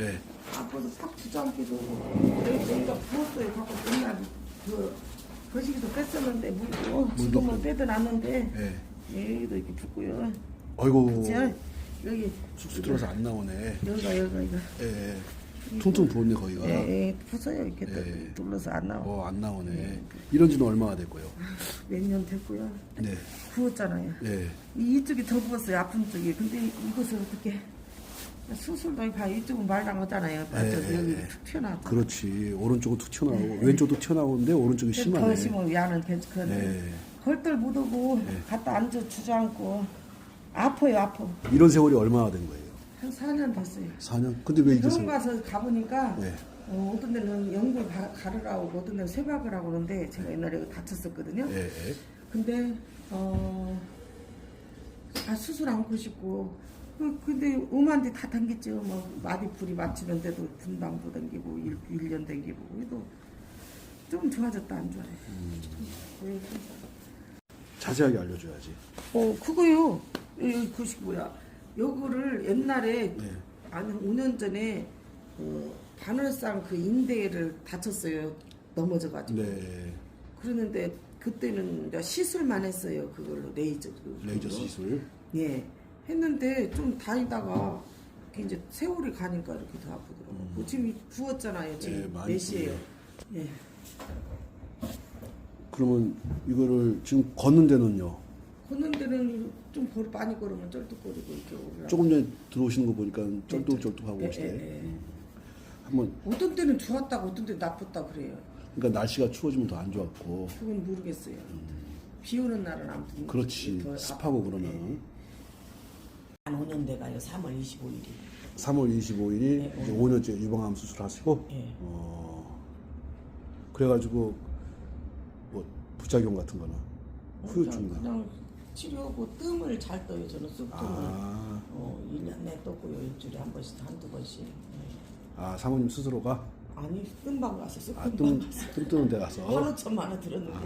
네. 아파서 탁 주저앉기도 하고 여기가 부었어요. 갖고 맨날 그 거시기도 뺐었는데 물도 지금은 빼도 났는데 네. 여기도 이렇게 붓고요. 아이고 제가 여기 쑥쑥 들어서 안 나오네. 여기가 여기가 이거 예. 예. 퉁퉁 부었네 거기가. 예, 예, 부서요 이렇게 또 예. 눌러서 안 나와. 어 안 나오네. 이런 지는 얼마나 됐고요? 몇 년 됐고요. 네. 부었잖아요. 예. 이- 이쪽이 더 부었어요. 아픈 쪽이. 근데 이것을 어떻게 수술도 봐 이쪽은 말당하잖아요. 예, 여기 예. 툭 튀어나왔죠. 그렇지. 오른쪽은 툭 튀어나오고 왼쪽도 튀어나오는데 오른쪽이 더 심하네. 심하면 야는 괜찮은데 네. 걸들 못 오고 갖다 앉아 주저앉고 아파요 아파. 이런 세월이 얼마나 된 거예요? 한 4년 됐어요. 4년? 근데 왜 이제 병원 세... 가서 가보니까 네. 어, 어떤 데는 연골 가- 가르라고 어떤 데는 쇠박을 하고 그러는데 제가 옛날에 다쳤었거든요. 예. 예. 근데 어, 아, 수술 않고 싶고 그, 근데 음한테 다 당겼죠. 뭐 마디풀이 맞추는데도 분당도 당기고 일, 일년 당기고 그래도 좀 좋아졌다 안 좋아요. 왜 그래서. 자세하게 알려줘야지. 어 그거요. 이 그것이 뭐야? 요거를 옛날에 네. 한 5년 전에 어, 바늘상 그 인대를 다쳤어요. 넘어져가지고. 네. 그러는데 그때는 이제 시술만 했어요. 그걸로 레이저. 그걸로. 레이저 시술. 예. 했는데 좀 다니다가 이제 세월이 가니까 이렇게 더 아프더라고요. 뭐 지금 부었잖아요. 지금 네, 많이 몇 시에요? 예. 그러면 이거를 지금 걷는 데는요. 걷는 데는 좀 걸, 많이 걸으면 쩔뚝거리고 이렇게 올라. 조금 전에 들어오시는 거 보니까 쩔뚝쩔뚝하고 예, 오시네. 예, 예. 한번 어떤 때는 좋았다고 어떤 때는 나빴다 그래요. 그러니까 날씨가 추워지면 더 안 좋았고. 그건 모르겠어요. 비 오는 날은 아무튼 그렇지. 더 습하고 아프고, 그러면 예. 한 5년 돼가요. 3월 25일이. 3월 25일이 네, 이제 오늘. 5년째 유방암 수술하시고 예. 어 그래가지고 뭐 부작용 같은 거나 그냥, 후유증이나 그냥 치료하고 뜸을 잘 떠요. 저는 쑥뜸을. 아, 어, 1년 내에 떴고요. 일주일에 한 번씩, 한두 번씩. 예. 아 사모님 스스로가 아니, 뜸방 가서 쑥뜸방 아 뜸 가서. 뜸 뜨는 데 가서 하루 천만 원 들었는데.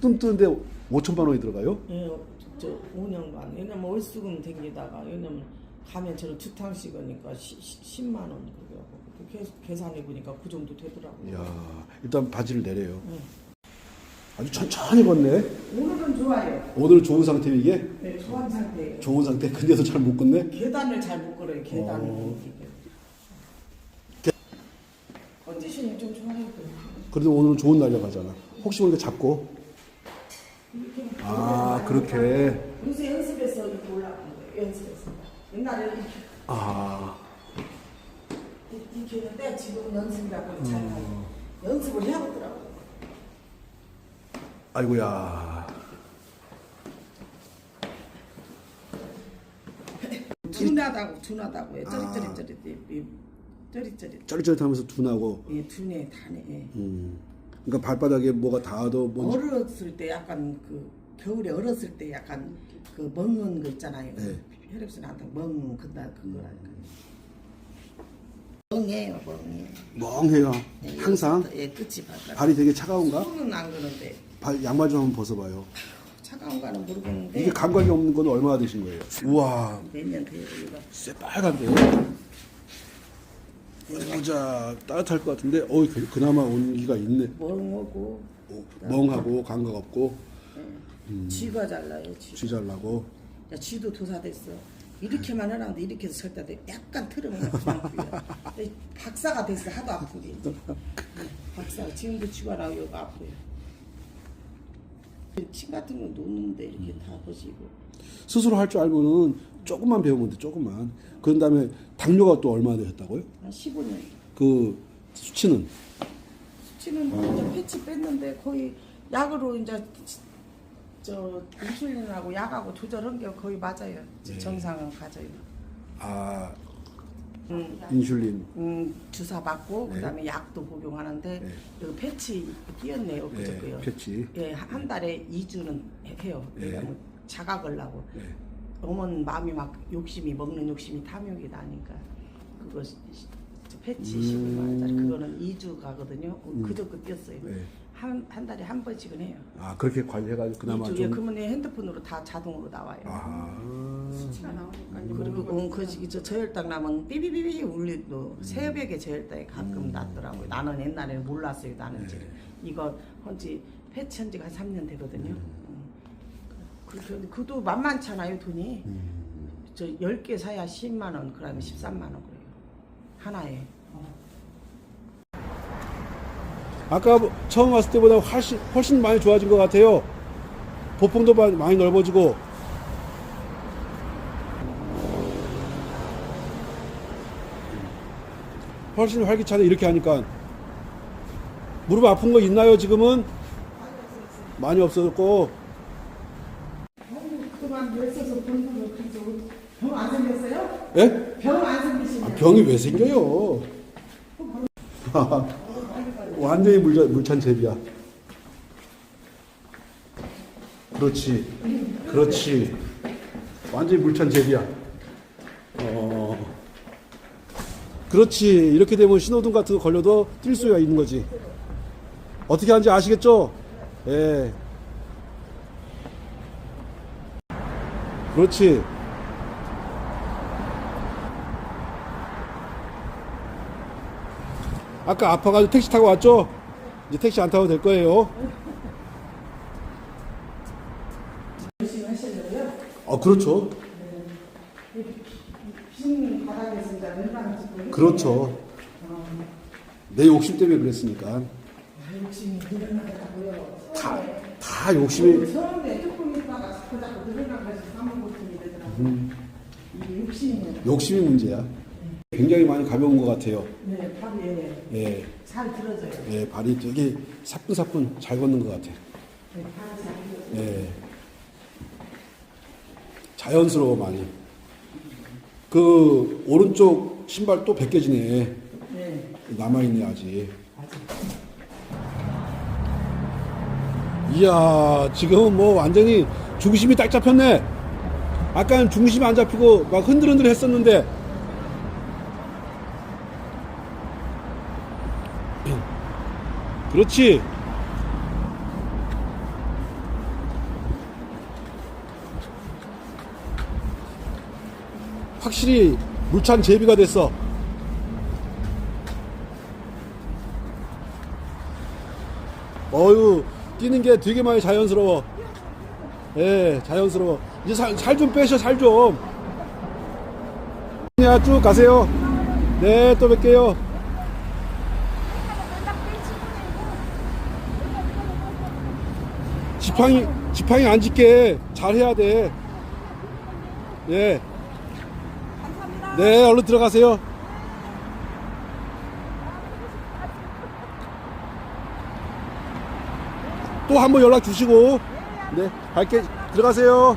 뜸 뜨는데 5천만 원이 들어가요? 예, 저 5년간. 왜냐면 월수금 댕기다가, 왜냐면 가면 저는 두탕 씩으니까 10 만 원. 그래갖고 계속 계산해 보니까 그 정도 되더라고요. 이야 일단 바지를 내려요. 예. 아주 천천히 걷네. 오늘은 좋아요. 오늘 좋은 상태 이게 네, 좋은 상태예요. 좋은 상태. 근데도 잘 못 걷네. 계단을 잘 못 걸어요. 계단을. 어. 컨디션이 좀 좋아요. 그래도 오늘은 좋은 날이라 가잖아. 혹시 모르게 잡고 아 그렇게 요새 연습해서 이렇게 올라가는 거예요. 연습해서. 옛날에는 이렇게, 아 이렇게 했는데 지금은 연습이라고 잘 음. 하고 연습을 해야 하더라고요. 아이고야. 둔하다고 둔하다고 해. 쩌릿쩌릿쩌릿. 이- 쩌릿쩌릿. 쩌릿쩌릿하면서 둔하고 예, 둔해 다네. 예. 음. 그러니까 발바닥에 뭐가 닿아도 뭐 얼었을 때 약간 그 겨울에 얼었을 때 약간 그 먹는 거 있잖아요. 네. 혈액순 안타 먹는 그다 그거라니까. 멍해요, 멍해. 멍해요. 예, 항상 예, 끝이 발가락. 발이 되게 차가운가? 손은 안 그런데 발 양말 좀 한번 벗어봐요. 차가운가는 모르겠는데 이게 감각이 없는 건 얼마나 되신 거예요? 우와, 몇년 돼요 이거. 새빨간데요. 어디 보자. 따뜻할 것 같은데, 어, 그, 그나마 온기가 있네. 멍하고 어, 멍하고 감각 없고 쥐가 잘나요. 쥐. 쥐 잘나고. 야, 쥐도 도사됐어. 이렇게만 하는데 이렇게 해서 설때 돼. 약간 틀으면 아프고요. 박사가 됐어. 하도 아픈 게 이제. 박사 지금도 쥐가 나고 여기 아파요. 침 같은 거 놓는데 이렇게 다 보시고. 스스로 할 줄 알고는 조금만 배우면 돼, 조금만. 그런 다음에 당뇨가 또 얼마나 되셨다고요? 한 15년. 그 수치는? 수치는 뭐 이제 패치 뺐는데 거의 약으로 이제 저 인슐린하고 약하고 조절한 게 거의 맞아요. 네. 정상은 가져요. 아, 음, 인슐린. 음, 주사 맞고 네. 그다음에 약도 복용하는데 네. 그 패치 끼었네요 네, 그저께요. 패치. 예, 한한 달에 2주는 해요. 네. 왜냐면 자각을 나고 네. 어머는 마음이 막 욕심이 먹는 욕심이 탐욕이 나니까 그거 시- 시- 패치 음. 12만 원짜리 그거는 2주 가거든요. 그저께 뛰었어요. 네. 한, 한 달에 한 번씩은 해요. 아 그렇게 관리해가지고 그나마 이쪽에 좀. 그러면 핸드폰으로 다 자동으로 나와요. 아. 수치가 나오니까 이제 그리고 어, 그, 그, 저 저혈당 나면 삐비비비 울리도 새벽에 저혈당이 가끔 났더라고요. 나는 옛날에 몰랐어요. 나는지 이거 헌지 패치한 지가 한 3년 되거든요. 음. 그, 그, 그도 만만찮아요 돈이. 저 10개 사야 10만 원, 그러면 13만 원 그래요. 하나에. 아까 처음 왔을 때보다 훨씬 훨씬 많이 좋아진 것 같아요. 보폭도 마- 많이 넓어지고. 훨씬 활기차네 이렇게 하니까. 무릎 아픈 거 있나요 지금은? 많이 없어졌고. 열쇠서 가지고 병안 생겼어요? 예? 병안 생기시죠? 아, 병이 왜 생겨요? 완전히 물, 물찬 제비야. 그렇지. 그렇지. 완전히 제비야. 어. 그렇지. 이렇게 되면 신호등 같은 거 걸려도 뛸 수가 있는 거지. 어떻게 하는지 아시겠죠? 예. 그렇지. 아까 아파가지고 택시 타고 왔죠? 이제 택시 안 타도 될 거예요. 열심히 하시려고요? 아, 그렇죠. 빈 얼마나 그렇죠. 내 욕심 때문에 그랬으니까. 욕심이 늘어나더라고요. 다, 다 욕심이. 처음에 조금 있다가 자꾸 자꾸 늘어나가지고 사먹고통이 되더라고요. 이게 욕심이에요. 욕심이 문제야. 굉장히 많이 가벼운 것 같아요. 네, 발이 예, 잘 들어져요. 예, 발이 되게 사뿐사뿐 잘 걷는 것 같아. 네, 발이 잘 들어져요. 예. 자연스러워, 많이. 그, 오른쪽 신발 또 벗겨지네. 네, 남아있네, 아직. 이야, 지금 뭐 완전히 중심이 딱 잡혔네. 아까는 중심이 안 잡히고 막 흔들흔들 했었는데. 그렇지. 확실히 물찬 제비가 됐어. 어유 뛰는 게 되게 많이 자연스러워. 예, 자연스러워. 이제 살 좀 빼셔, 살 좀. 그냥 쭉 가세요. 네, 또 뵐게요. 지팡이, 지팡이 안 짚게 잘 해야 돼. 예. 네, 얼른 들어가세요. 또 한번 연락 주시고 네 갈게 들어가세요